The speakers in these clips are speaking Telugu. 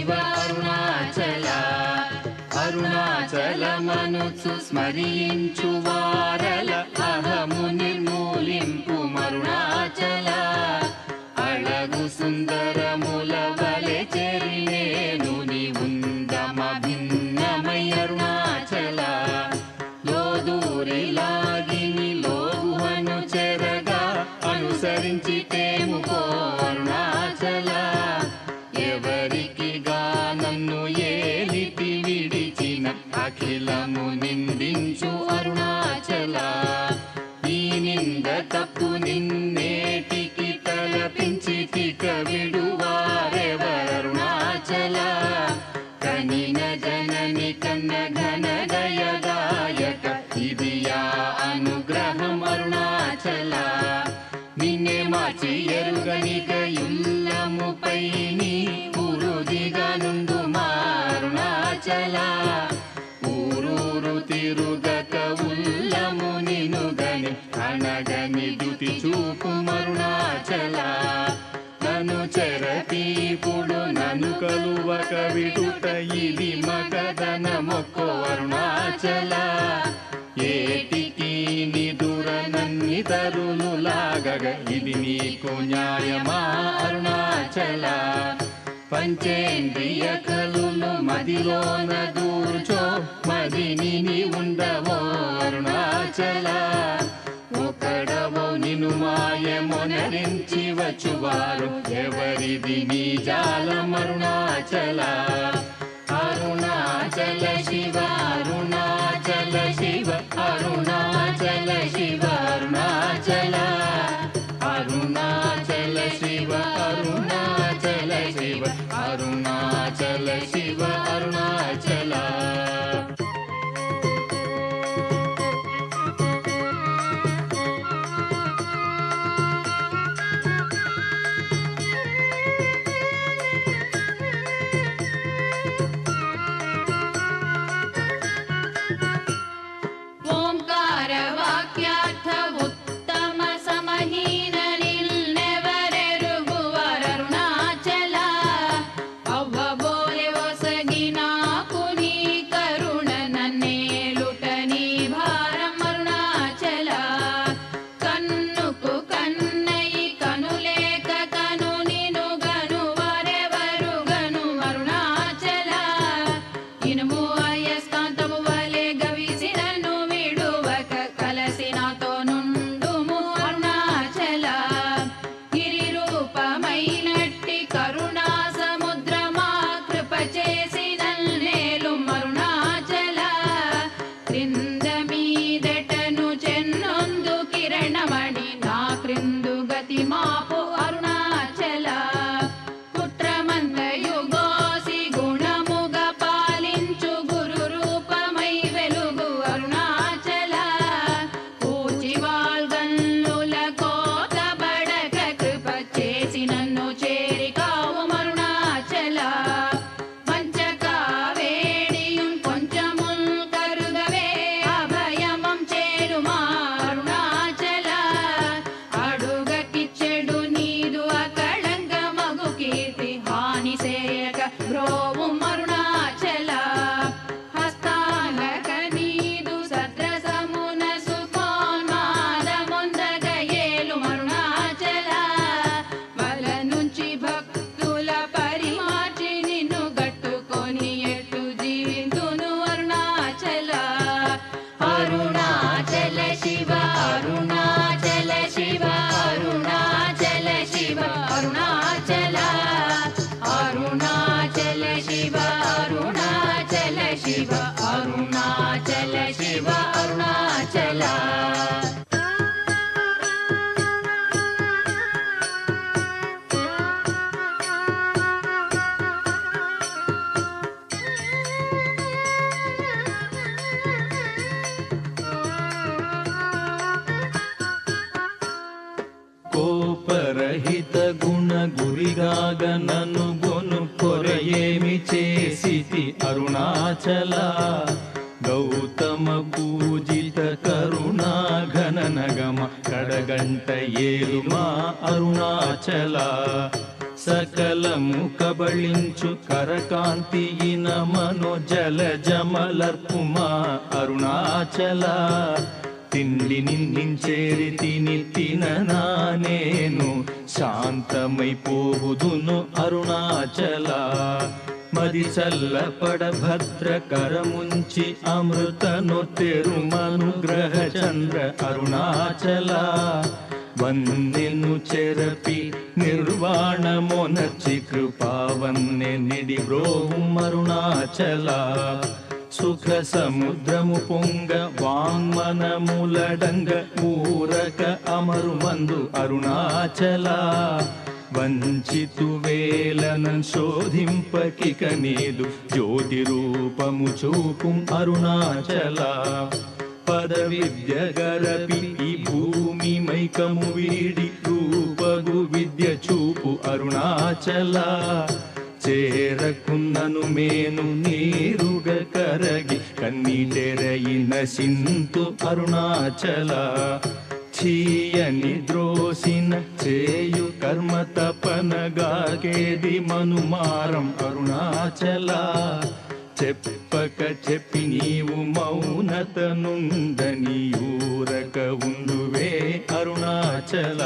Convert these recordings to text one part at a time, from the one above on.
శివ అరుణాచల అరుణాచలమనుచు స్మరించు వారల చలా నను చెరపీపుడు నన్ను కలువక విడుట ఇది మగదన మొక్కో అరుణాచల. ఏటికి నిదుర నన్ని తరులు లాగగ ఇది నీకు న్యాయమా అరుణాచల. పంచేంద్రియ కలులు మదిలోన దూర్చో మదిని ఉండవో అరుణాచల. నిన్ను మాయమునరించి వచ్చువారు. ఎవరిది నీ జాలం అరుణాచల? అరుణాచల శివ అరుణాచల శివ అరుణాచల శివ అరుణాచల. అరుణాచల శివ అరుణాచల శివ అరుణాచల శివ అరుణాచల. अरुणाचलेवारुणाचल कोपरहित गुण गुरि रागननु ಸ್ಥಿತಿ ಅರುಣಾಚಲ, ಗೌತಮ ಪೂಜಿತ ಕರುಣಾ ಘನ ನಗಮ, ಕಡಗಂಟ ಏರುಮಾ ಅರುಣಾಚಲ. ಸಕಲ ಮುಖ ಬಳಿಂಚು ಕರಕಾಂತಿಯಿನ ಮನೋಜಲ ಜಮಲರ್ಪುಮ ಅರುಣಾಚಲ. తిండి ನಾನೇನು, ಶಾಂತಮೈ శాంతమైపోవుదును ಅರುಣಾಚಲ. మది చల్లపడ భద్రకరముంచి అమృతను తెరుమనుగ్రహ చంద్ర అరుణాచల. వందెను చెరపి నిర్వాణమొనర్చి కృపావన్నె నిడి బ్రోహు సుఖ సముద్రము పొంగ వాంగ్మనములడంగ ఊరక అమరు మందు అరుణాచల. వంచితు వేలనన్ శోధింపకిక నీదు జ్యోతి రూపము చూపుం అరుణాచల. పద విద్య గరపి ఈ భూమి మైకము వీడి రూపగు విద్య చూపు అరుణాచల. చేరకున్నను మేను నీరుగ కరగి కన్నీటెరయిన సింతు అరుణాచల. చీయని ద్రోసిన చేయు కర్మ తపనగాకేది మనుమారం అరుణాచల. చెప్పక చెప్పి నీవు మౌనత నుండని ఊరక ఉండువే అరుణాచల.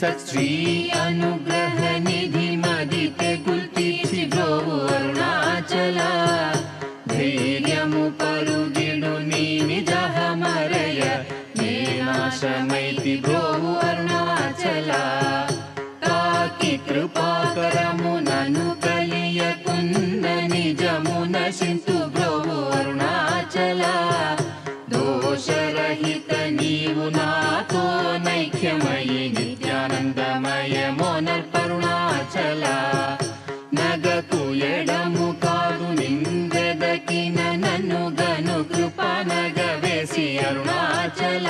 सत् श्री अनुग्रह నీవు నాతో నైక్యమయి నిత్యానందమయమో నర్పరుణాచల నగకు ఎడము కాదు నిందెదకిన నన్ను గను కృప నగవేసి అరుణాచల.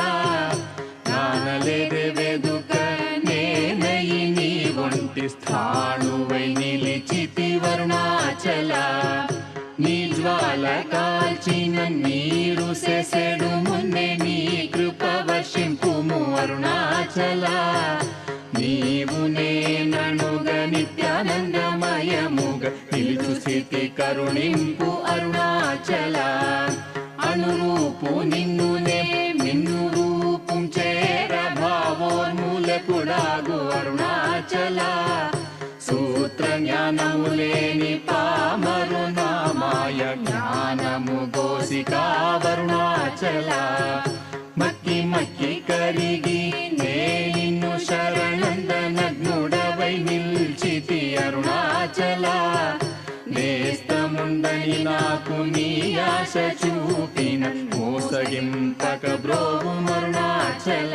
నానలేదు వెదుక నేనయి నీ ఒంటి స్థాణువై నిలిచితి వరుణాచలా. జీవాల కాల్చిన నీరు సెసెడు మున్నే నీ కృప వర్షింపుము అరుణాచల. నీవు నేననుగ నిత్యానందమయముగ నిలుచు స్థితి కరుణింపు అరుణాచల. అనురూపు నిన్ను కరిగి నే నిన్ను శరణందనగ్నుడవై నిల్చితి అరుణాచల. నేస్తముందని నాకు నీ ఆశ చూపిన మోసగింపక బ్రోగు అరుణాచల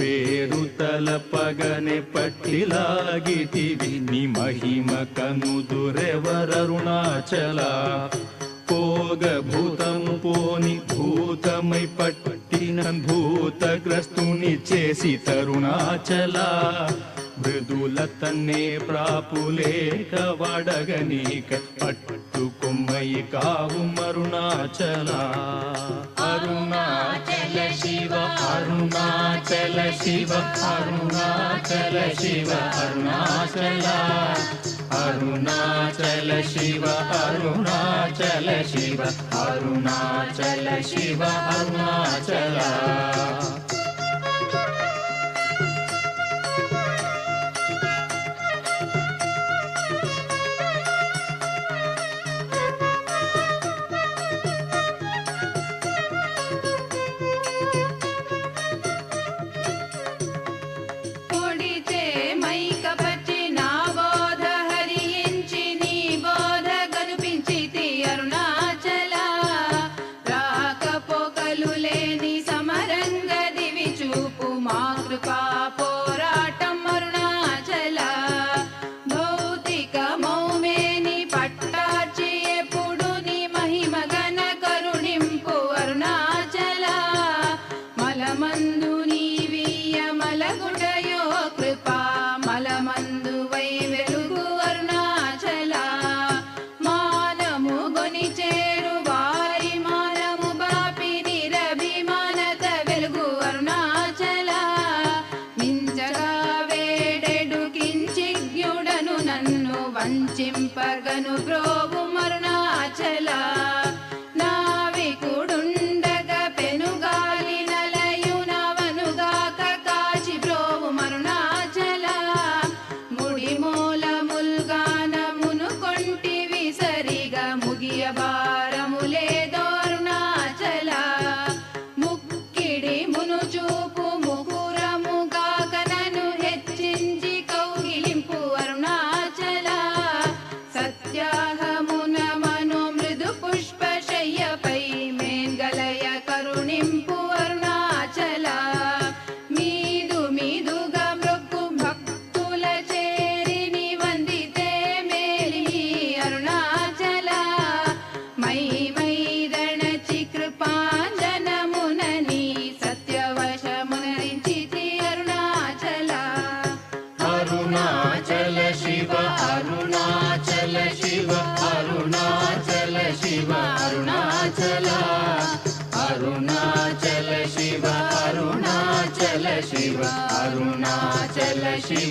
పేరు తలపగనే పట్టిలాగితివి. ని మహిమ కనుదురెవరరుణాచల పోగ భూతము పోని భూతమై పట్టిన భూతగ్రస్తుని చేసి తరుణాచల. మృదుల తన్నే ప్రాపులేక వడగనీక పట్టుకొమ్మయి కావు మరుణాచల అరుణాచల శివ అరుణాచల శివ అరుణాచల శివ అరుణాచల. అరుణాచల శివ అరుణాచల శివ అరుణాచల శివ అరుణాచల.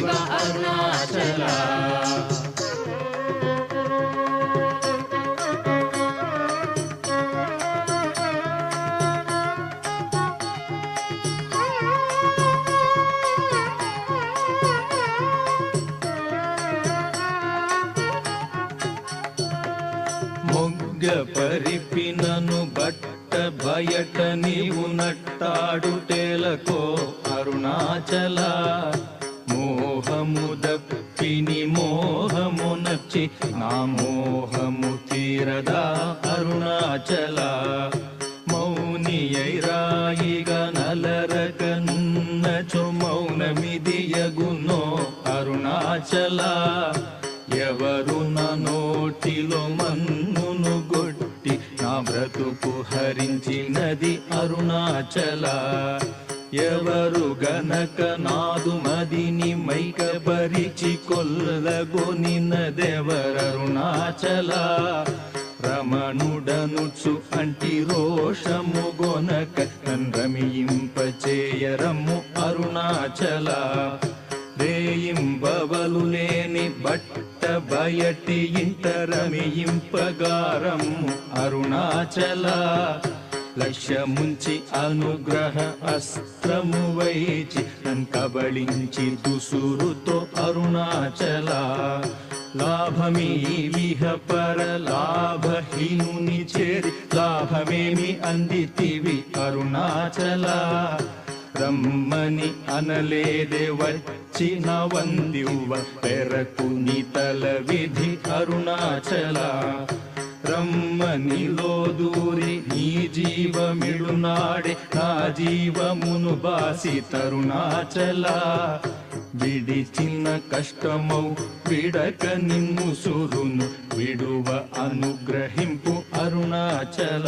శివ అరుణాచల పరిపినను బట్ట బయట నీవు నట్టాడుటేలకో అరుణాచల. గదా అరుణాచల మౌని రాయిగా నలరకనున్నచు మౌనమిదియగునో అరుణాచల ఎవరు నా నోటిలో మన్నును గొట్టి నా బ్రతుకు హరించినది అరుణాచల ఎవరు గనక నాదు మదిని మైక పరిచి మైకపరిచి కొల్లగొనినదెవరరుణాచల రమణుడనుచు అంటి రోషము గొనక రమింపచేయరము అరుణాచల. రేయింబవలు లేని బట్ట బయటి ఇంటరమియింపగారము అరుణాచల. లక్ష్యముంచి అనుగ్రహ అస్త్రము వైచి నన్ కబళించి దుసురుతో అరుణాచల. లాభమీ విహ పర లాభహీనుని చేరి లాభమేమి అందితివి అరుణాచల రమ్మని అనలేదే వచ్చిన వందివ్వ పెరకు నితల విధి అరుణాచల రమ్మని లోదూరి నీ జీవమిడునాడే నా జీవమును బాసి తరుణాచల. విడిచిన కష్టమౌ విడక నిన్ను సురును విడువ అనుగ్రహింపు అరుణాచల.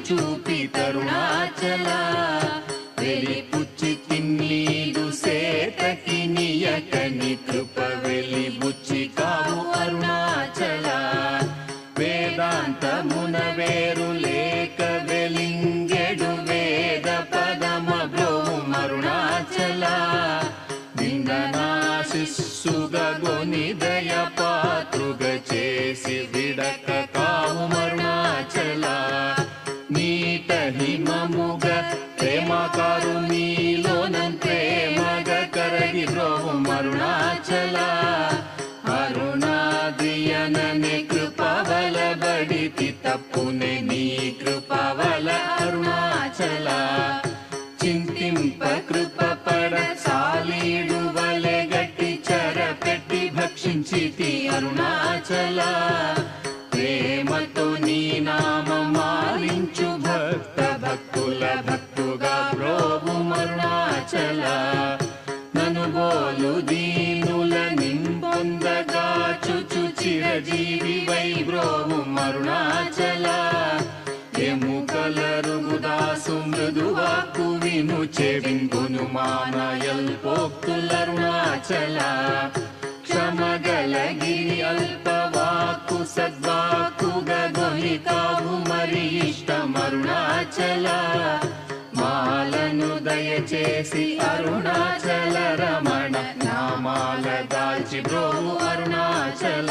చూపి తరుణాచల. వెలి పుచ్చి అరుణాదియనని కృపవల బడితి తప్పునే నీ కృపవల అరుణాచల. చింతింప కృప పడ సాలీడు వలె గట్టి చెర పెట్టి భక్షించితి అరుణాచల. మృదువాకు విను చెవింగును మానయల్ పోక్తులరుణాచల క్షమగలగిరి అల్పవాకు సద్వాకుగ గొని కావు మరి ఇష్టమరుణాచల. మాలను దయచేసి అరుణాచల రమణ నామాల దాల్చి బ్రోవు అరుణాచల.